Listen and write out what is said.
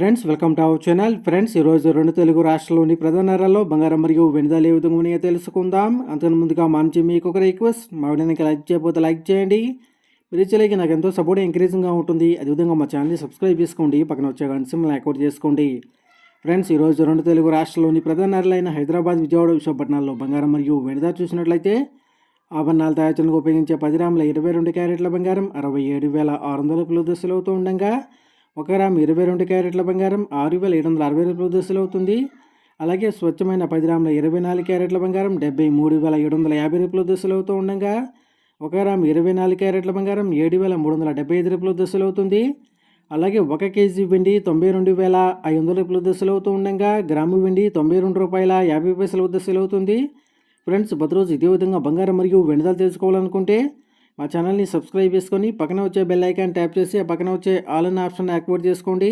Friends welcome to our channel. Friends ఈరోజు రెండు తెలుగు రాష్ట్రాల్లోని ప్రధాన నగరాల్లో బంగారం మరియు వెనుదలు ఏ విధంగా ఉన్నాయో తెలుసుకుందాం. అంతకు ముందుగా మా నుంచి మీకు ఒక రిక్వెస్ట్. మా వీడియోకి లైక్ చేయకపోతే లైక్ చేయండి. మీరు ఇచ్చేలాగే నాకు ఎంతో సపోర్ట్ ఎంకరేజింగ్గా ఉంటుంది. అదేవిధంగా మా ఛానల్ని సబ్స్క్రైబ్ చేసుకోండి. పక్కన వచ్చే గంట సింబల్ యాక్టివేట్ చేసుకోండి. ఫ్రెండ్స్ ఈరోజు రెండు తెలుగు రాష్ట్రాల్లోని ప్రధాన నగరాలైన హైదరాబాద్ విజయవాడ విశాఖపట్నాల్లో బంగారం మరియు వెనుద చూసినట్లయితే ఆభరణాలు తయారు చేయడానికి ఉపయోగించే పది గ్రాముల ఇరవై రెండు క్యారెట్ల బంగారం అరవై ఏడు వేల ఆరు వందల కిలో దశలు అవుతూ ఉండగా ఒక గ్రామ్ ఇరవై రెండు క్యారెట్ల బంగారం ఆరు వేల ఏడు వందల అరవై రూపాయల దశలు అవుతుంది. అలాగే స్వచ్ఛమైన పది గ్రాముల ఇరవై నాలుగు క్యారెట్ల బంగారం డెబ్బై మూడు వేల ఏడు వందల యాభై రూపాయల దశలు అవుతూ ఉండగా ఒక గ్రామ్ ఇరవై నాలుగు క్యారెట్ల బంగారం ఏడు వేల మూడు వందల డెబ్బై ఐదు రూపాయల దశలు అవుతుంది. అలాగే ఒక కేజీ వెండి తొంభై రెండు వేల ఐదు వందల రూపాయల దశలు అవుతూ ఉండగా గ్రాము వెండి తొంభై రెండు రూపాయల యాభై పైసల దశలు అవుతుంది. ఫ్రెండ్స్ ప్రతిరోజు ఇదే విధంగా బంగారం మరియు వెనుదలు తెలుసుకోవాలనుకుంటే మా ఛానల్ని సబ్స్క్రైబ్ చేసుకొని పక్కన వచ్చే బెల్ ఐకాన్ ట్యాప్ చేసి ఆ పక్కన వచ్చే ఆల్ అన్న ఆప్షన్ యాక్టివేట్ చేసుకోండి.